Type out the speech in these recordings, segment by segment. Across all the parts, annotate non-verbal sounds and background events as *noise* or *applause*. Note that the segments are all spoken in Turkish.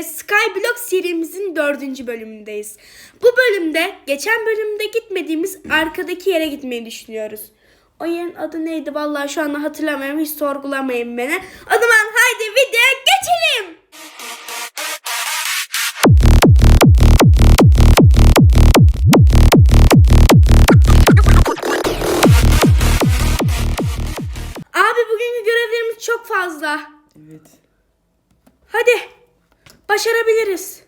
e, Skyblock serimizin dördüncü bölümündeyiz. Bu bölümde geçen bölümde gitmediğimiz arkadaki yere gitmeyi düşünüyoruz. O yerin adı neydi vallahi şu anda hatırlamıyorum hiç sorgulamayın beni. O zaman haydi videoya geçelim. Abi bugünkü görevlerimiz çok fazla. Evet. Hadi. Başarabiliriz.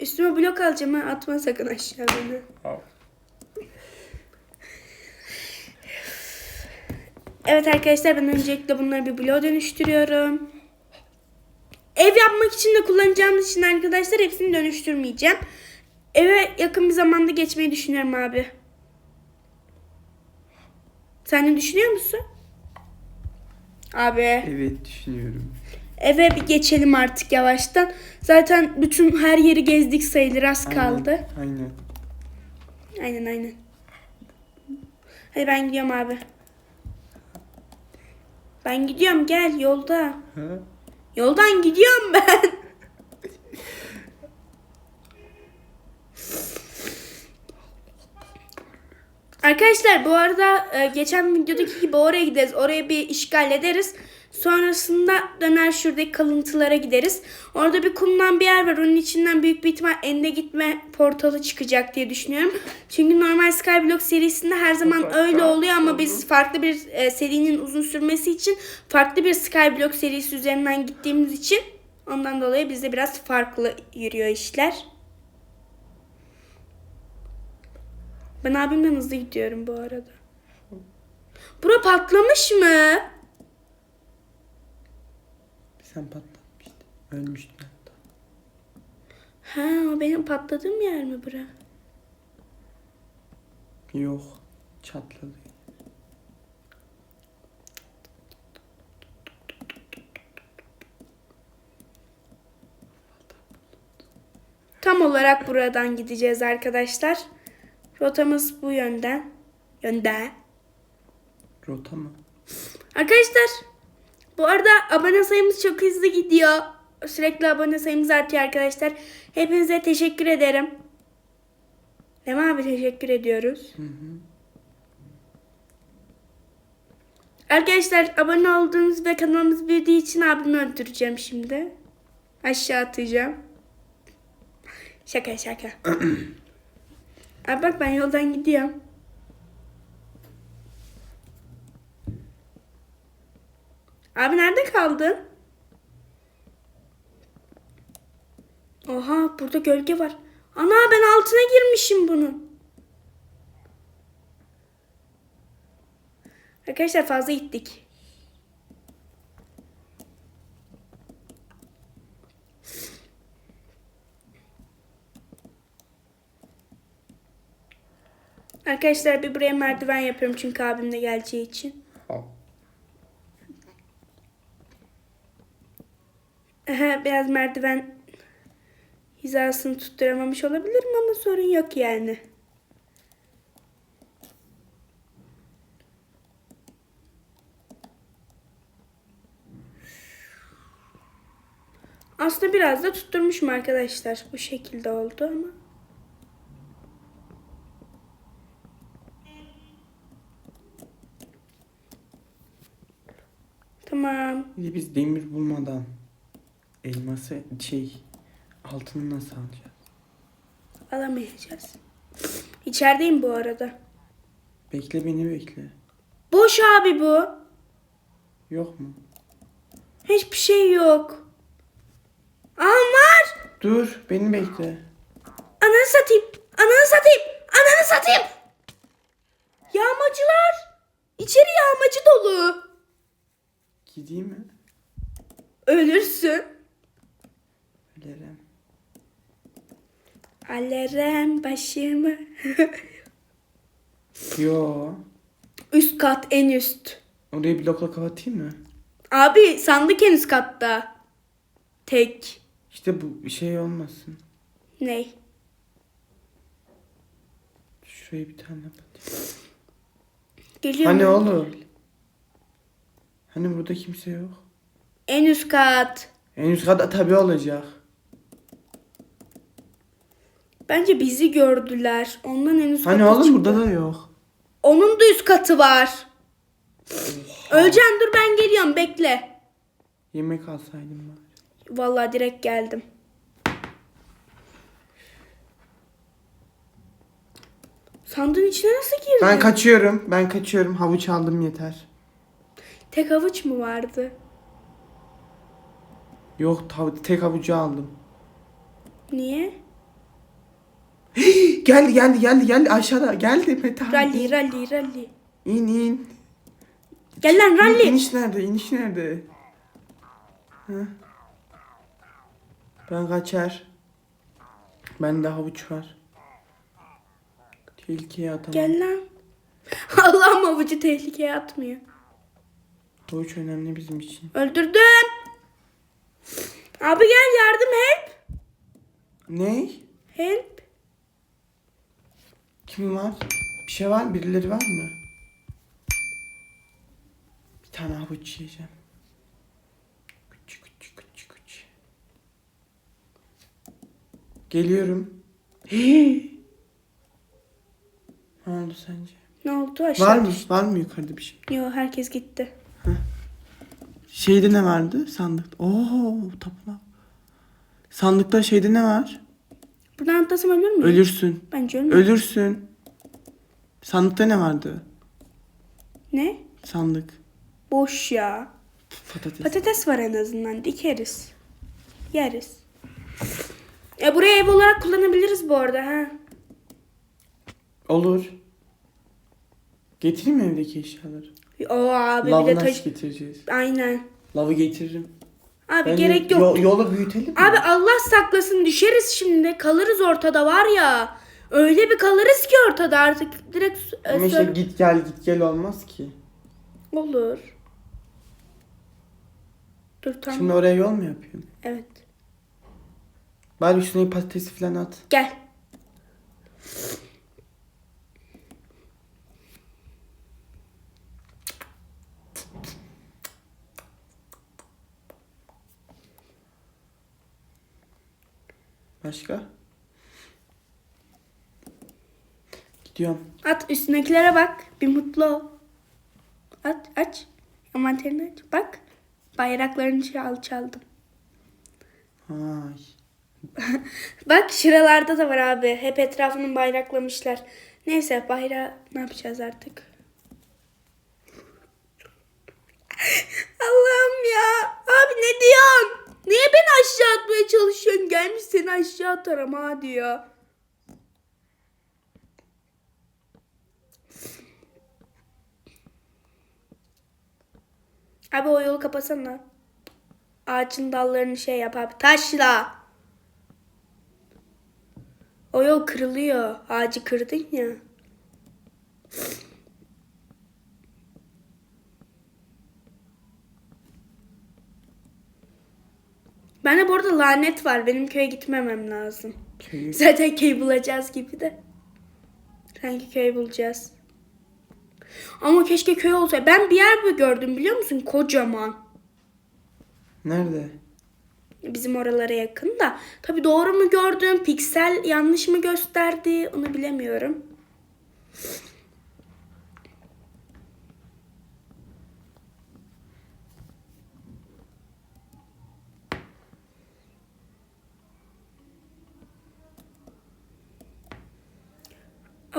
Üstüme blok alacağım ha. Atma sakın aşağı beni. Evet arkadaşlar ben öncelikle bunları bir bloğa dönüştürüyorum. Ev yapmak için de kullanacağımız için arkadaşlar hepsini dönüştürmeyeceğim. Eve yakın bir zamanda geçmeyi düşünüyorum abi. Sen de düşünüyor musun? Abi. Evet düşünüyorum. Eve bir geçelim artık yavaştan. Zaten bütün her yeri gezdik sayılır az kaldı. Aynen. Aynen aynen. Hadi ben gidiyorum abi. Ben gidiyorum gel yolda. Ha? Yoldan gidiyorum ben. Arkadaşlar bu arada e, geçen videodaki gibi oraya gideriz. Oraya bir işgal ederiz. Sonrasında döner şuradaki kalıntılara gideriz. Orada bir kumdan bir yer var. Onun içinden büyük bir ihtimal ende gitme portalı çıkacak diye düşünüyorum. Çünkü normal Skyblock serisinde her zaman öyle oluyor ama biz farklı bir e, serinin uzun sürmesi için farklı bir Skyblock serisi üzerinden gittiğimiz için ondan dolayı bizde biraz farklı yürüyor işler. Ben abimden hızlı gidiyorum bu arada. Bura patlamış mı? Sen patlatmıştın. Ölmüştün hatta. Ha, o benim patladığım yer mi bura? Yok. Çatladı. Tam olarak buradan gideceğiz arkadaşlar. Rotamız bu yönden. Yönde. Rota mı? Arkadaşlar bu arada abone sayımız çok hızlı gidiyor. Sürekli abone sayımız artıyor arkadaşlar. Hepinize teşekkür ederim. Mi abi teşekkür ediyoruz. Hı hı. Arkadaşlar abone olduğunuz ve kanalımız büyüdüğü için abimi öldüreceğim şimdi. Aşağı atacağım. Şaka şaka. *clears throat* Abi bak ben yoldan gidiyorum. Abi nerede kaldın? Oha burada gölge var. Ana ben altına girmişim bunun. Arkadaşlar fazla gittik. Arkadaşlar bir buraya merdiven yapıyorum çünkü abim de geleceği için. Al. Aha, biraz merdiven hizasını tutturamamış olabilirim ama sorun yok yani. Aslında biraz da tutturmuşum arkadaşlar. Bu şekilde oldu ama. Tamam. De biz demir bulmadan elması şey altını nasıl alacağız? Alamayacağız. İçerideyim bu arada. Bekle beni bekle. Boş abi bu. Yok mu? Hiçbir şey yok. Aa var. Dur beni bekle. Ananı satayım. Ananı satayım. Ananı satayım. Yağmacılar. İçeri yağmacı dolu. Gideyim mi? Ölürsün. Ölerim. Alerem başımı. *laughs* Yo. üst kat en üst. Orayı blokla kapatayım mı? Abi sandık en üst katta. Tek. İşte bu şey olmasın. Ney? Şuraya bir tane kapatayım. Geliyor Hani mu? oğlum? Hani burada kimse yok. En üst kat. En üst kata tabii olacak. Bence bizi gördüler. Ondan en üst Hani kata oğlum çıktı. burada da yok. Onun da üst katı var. Öleceğim dur ben geliyorum bekle. Yemek alsaydım bari. Vallahi direkt geldim. Sandığın içine nasıl girdin? Ben kaçıyorum. Ben kaçıyorum. Havuç aldım yeter. Tek havuç mu vardı? Yok tav- tek havucu aldım. Niye? Geldi geldi geldi geldi aşağıda geldi Mete abi. Rally rally rally. İn in. Gel lan rally. İniş nerede? İniş nerede? Heh. Ben kaçar. Bende havuç var. Tehlikeye atamam. Gel lan. *laughs* Allah'ım havucu tehlikeye atmıyor. Havuç önemli bizim için. Öldürdüm. Abi gel yardım help. Ne? Help. Kim var? Bir şey var mı? Birileri var mı? Bir tane havuç yiyeceğim. Küçük küçük küçük küçük. Geliyorum. Hii. *gasps* ne oldu sence? Ne oldu aşağı Var mı? düştü. Var mı yukarıda bir şey? Yo herkes gitti. Şeyde ne vardı? Sandıkta. Oo, tapınak. Sandıkta şeyde ne var? Buradan atlasam ölür müyüm? Ölürsün. Bence ölmem. Ölürsün. Sandıkta ne vardı? Ne? Sandık. Boş ya. Patates. Patates var en azından. Dikeriz. Yeriz. E buraya ev olarak kullanabiliriz bu arada ha. Olur. Getireyim mi evdeki eşyaları? O abi bir de taş... getireceğiz? Aynen. Lavı getiririm. Abi Bence gerek yok. yo- yolu büyütelim mi? Abi Allah saklasın düşeriz şimdi. Kalırız ortada var ya. Öyle bir kalırız ki ortada artık. Direkt e, Ama işte git gel git gel olmaz ki. Olur. Dur tamam. Şimdi oraya yol mu yapıyorsun? Evet. Bari üstüne patatesi falan at. Gel. Başka? Gidiyorum. At üstündekilere bak. Bir mutlu ol. At aç. Envanterini aç. Bak. Bayraklarını çal çaldım. Ay. *laughs* Bak şuralarda da var abi. Hep etrafını bayraklamışlar. Neyse bayrağı ne yapacağız artık? *laughs* Allah'ım ya. Abi ne diyorsun? Niye beni aşağı atmaya çalışıyorsun? Gelmiş seni aşağı atarım ha diyor. Abi o yolu kapasana. Ağaçın dallarını şey yap abi. Taşla. O yol kırılıyor. Ağacı kırdın ya. Bende bu arada lanet var. Benim köye gitmemem lazım. Köyü. Zaten köy bulacağız gibi de. Sanki köy bulacağız. Ama keşke köy olsa. Ben bir yer mi gördüm biliyor musun? Kocaman. Nerede? Bizim oralara yakın da. Tabi doğru mu gördüm? Piksel yanlış mı gösterdi? Onu bilemiyorum.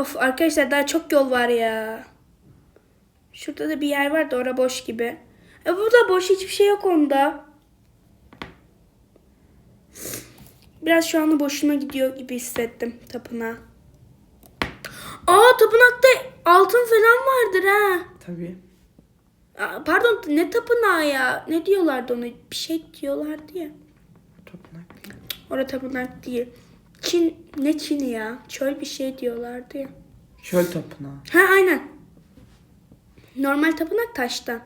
Of arkadaşlar daha çok yol var ya. Şurada da bir yer var da ora boş gibi. E burada boş hiçbir şey yok onda. Biraz şu anda boşuna gidiyor gibi hissettim tapınağa. Aa tapınakta altın falan vardır ha. Tabii. Aa, Pardon ne tapınağı ya? Ne diyorlardı ona? Bir şey diyorlardı ya. Tapınak değil. Orada tapınak değil. Çin ne Çin'i ya? Çöl bir şey diyorlardı ya. Çöl tapınağı. Ha aynen. Normal tapınak taştan.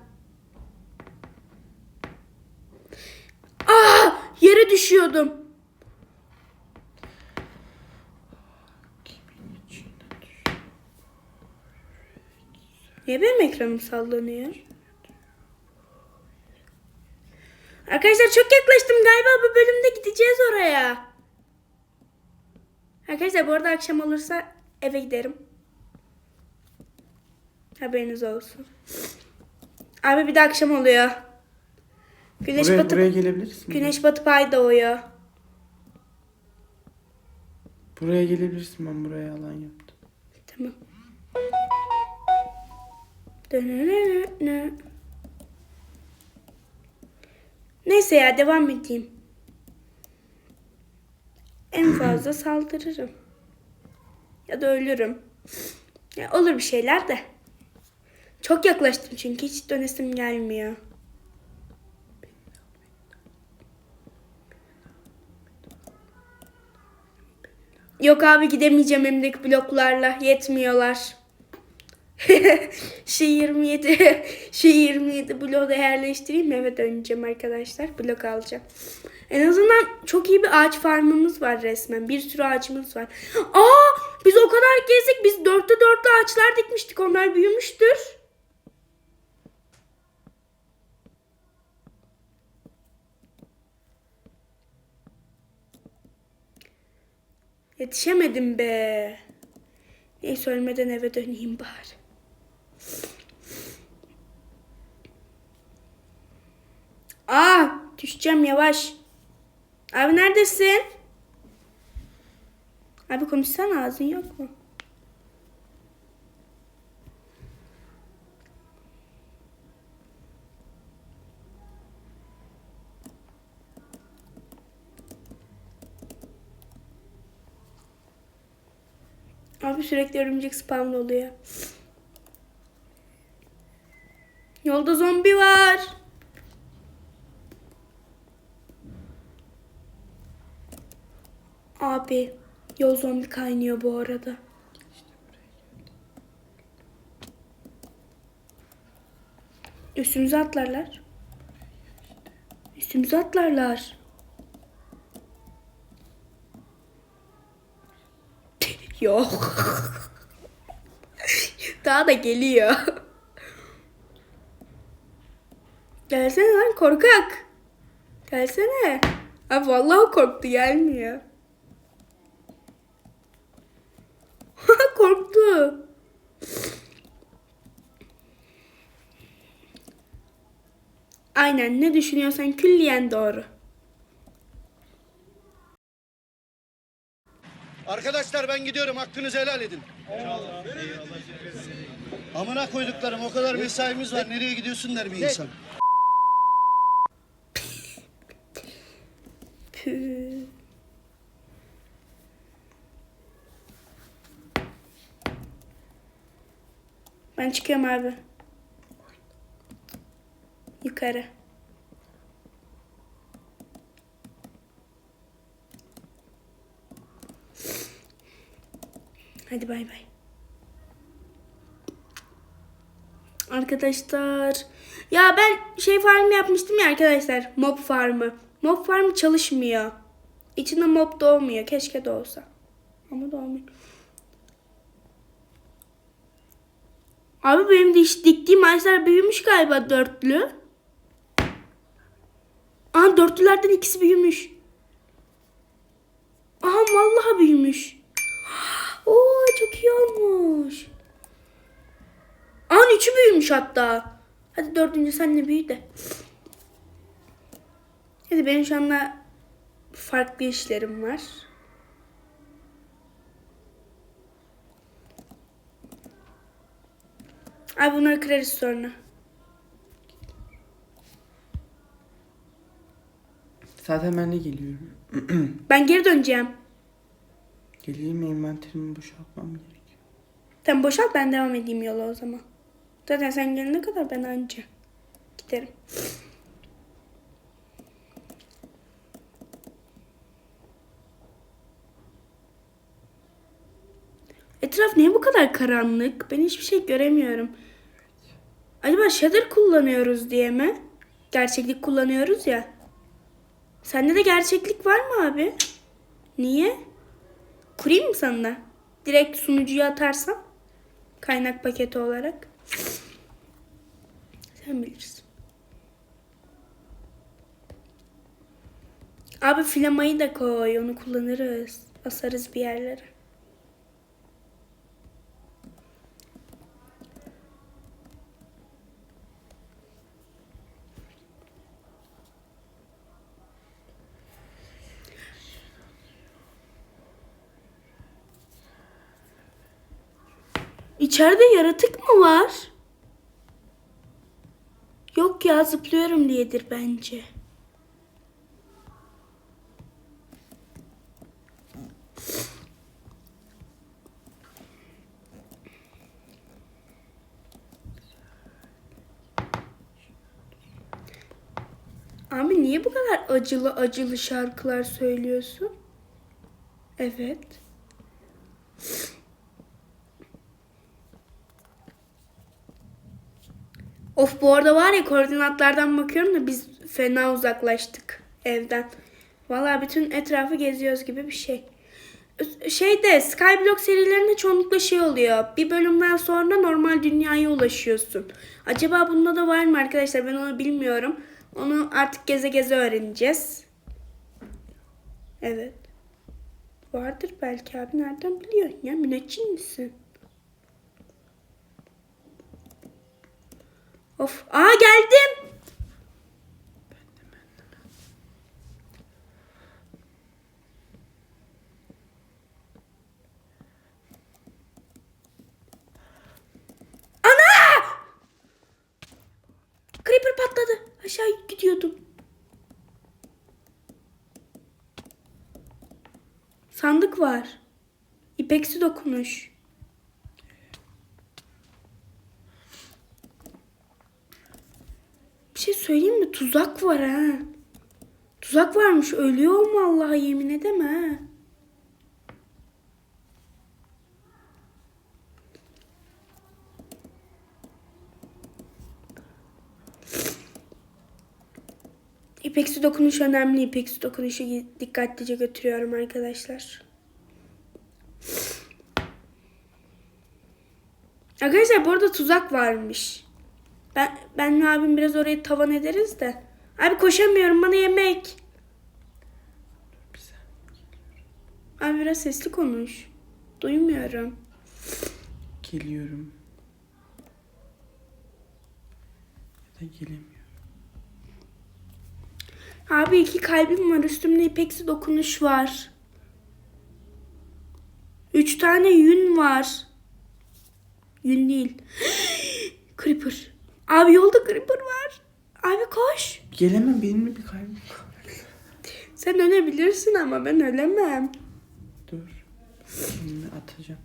Aa yere düşüyordum. Niye benim ekranım sallanıyor? Arkadaşlar çok yaklaştım galiba bu bölümde gideceğiz oraya. Arkadaşlar bu arada akşam olursa eve giderim. Haberiniz olsun. Abi bir de akşam oluyor. Güneş Buraya, batıp buraya gelebilirsin. güneş batıp ay doğuyor. Buraya gelebilirsin ben buraya alan yaptım. Tamam. Neyse ya devam edeyim. En fazla saldırırım. Ya da ölürüm. Ya olur bir şeyler de. Çok yaklaştım çünkü hiç dönesim gelmiyor. Yok abi gidemeyeceğim elimdeki bloklarla. Yetmiyorlar. *laughs* şu 27 *laughs* şu 27 bloğu da yerleştireyim eve döneceğim arkadaşlar. Blok alacağım. En azından çok iyi bir ağaç farmımız var resmen. Bir sürü ağacımız var. Aa biz o kadar gezdik. Biz dörtte dörtlü ağaçlar dikmiştik. Onlar büyümüştür. Yetişemedim be. Neyse ölmeden eve döneyim bari. Aa düşeceğim yavaş. Abi neredesin? Abi konuşsana ağzın yok mu? Abi sürekli örümcek spawn oluyor. Yolda zombi var. Abi yol zombi kaynıyor bu arada. Üstümüze atlarlar. Üstümüze atlarlar. *laughs* Yok. *laughs* Daha da geliyor. Gelsene lan korkak. Gelsene. Abi vallahi korktu gelmiyor. Korktu. Aynen ne düşünüyorsan külliyen doğru. Arkadaşlar ben gidiyorum. Hakkınızı helal edin. Amına koyduklarım o kadar mesaimiz var. Nereye gidiyorsun der bir insan. Püh. Ben çıkıyorum abi. Yukarı. Hadi bay bay. Arkadaşlar. Ya ben şey farmı yapmıştım ya arkadaşlar. Mob farmı. Mob farmı çalışmıyor. İçinde mob doğmuyor. Keşke doğsa. Ama doğmuyor. Abi benim de iş diktiğim ağaçlar büyümüş galiba dörtlü. Aa dörtlülerden ikisi büyümüş. Aha vallahi büyümüş. Oo çok iyi olmuş. An üçü büyümüş hatta. Hadi dördüncü sen de büyü de. Hadi benim şu anda farklı işlerim var. Ay bunları kırarız sonra. Zaten ben de geliyorum. *clears throat* Ben geri döneceğim. Geleyim envanterimi boşaltmam gerekiyor. Tamam boşalt ben devam edeyim yola o zaman. Zaten sen gelene kadar ben anca giderim. Etraf niye bu kadar karanlık? Ben hiçbir şey göremiyorum. Acaba shader kullanıyoruz diye mi? Gerçeklik kullanıyoruz ya. Sende de gerçeklik var mı abi? Niye? Kurayım mı sana? Direkt sunucuya atarsam. Kaynak paketi olarak. Sen bilirsin. Abi flamayı da koy. Onu kullanırız. Asarız bir yerlere. İçeride yaratık mı var? Yok ya zıplıyorum diyedir bence. Abi niye bu kadar acılı acılı şarkılar söylüyorsun? Evet. Of bu arada var ya koordinatlardan bakıyorum da biz fena uzaklaştık evden. Vallahi bütün etrafı geziyoruz gibi bir şey. Şeyde Skyblock serilerinde çoğunlukla şey oluyor. Bir bölümden sonra normal dünyaya ulaşıyorsun. Acaba bunda da var mı arkadaşlar? Ben onu bilmiyorum. Onu artık geze geze öğreneceğiz. Evet. Vardır belki abi. Nereden biliyorsun ya? Müneccin misin? Of. Aa geldim. Ana! Creeper patladı. Aşağı gidiyordum. Sandık var. İpeksi dokunuş. Şey söyleyeyim mi? Tuzak var ha. Tuzak varmış. Ölüyorum vallahi yemin edeme ha. İpeksi dokunuş önemli. İpeksi dokunuşu dikkatlice götürüyorum arkadaşlar. Arkadaşlar bu arada tuzak varmış. Ben benle abim biraz orayı tavan ederiz de. Abi koşamıyorum bana yemek. Abi biraz sesli konuş. Duymuyorum. Geliyorum. Ya da gelemiyorum. Abi iki kalbim var. Üstümde ipeksi dokunuş var. Üç tane yün var. Yün değil. *gasps* Creeper. Abi yolda Creeper var. Abi koş. Gelemem benim bir var. Sen ölebilirsin ama ben ölemem. Dur. Şimdi atacağım.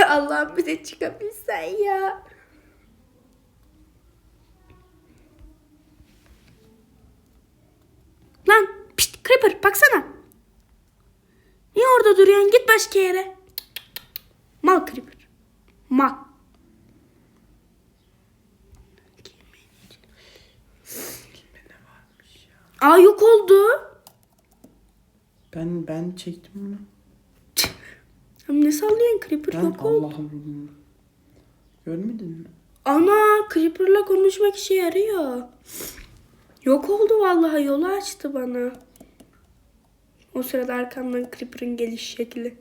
*laughs* Allah'ım bir de çıkabilsen ya. Lan pişt Creeper baksana. Niye orada duruyorsun? Git başka yere. Mal Creeper. Mal. Elimde ne varmış ya. Aa yok oldu. Ben ben çektim onu. *laughs* Hem ne sallıyorsun Creeper Ben yok oldu. Allah Allah. Görmedin mi? Ana Creeper'la konuşmak işe yarıyor. Yok oldu vallahi yolu açtı bana. O sırada arkamdan Creeper'ın geliş şekli.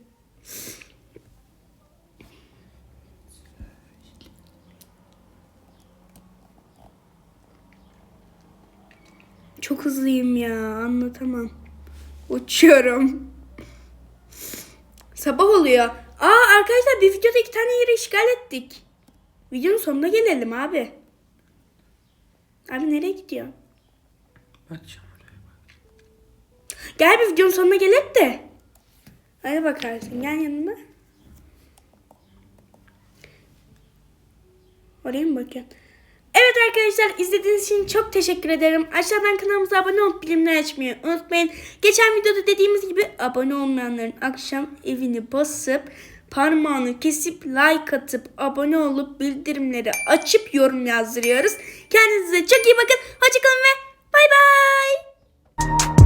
Çok hızlıyım ya anlatamam. Uçuyorum. Sabah oluyor. Aa arkadaşlar bir videoda iki tane yeri işgal ettik. Videonun sonuna gelelim abi. Abi nereye gidiyor? Bakacağım oraya bak. Gel bir videonun sonuna gelelim de. Hadi bakarsın gel yanıma. Oraya mı bakıyorsun? Evet arkadaşlar izlediğiniz için çok teşekkür ederim. Aşağıdan kanalımıza abone olup bilimler açmayı unutmayın. Geçen videoda dediğimiz gibi abone olmayanların akşam evini basıp parmağını kesip like atıp abone olup bildirimleri açıp yorum yazdırıyoruz. Kendinize çok iyi bakın. Hoşçakalın ve bay bay.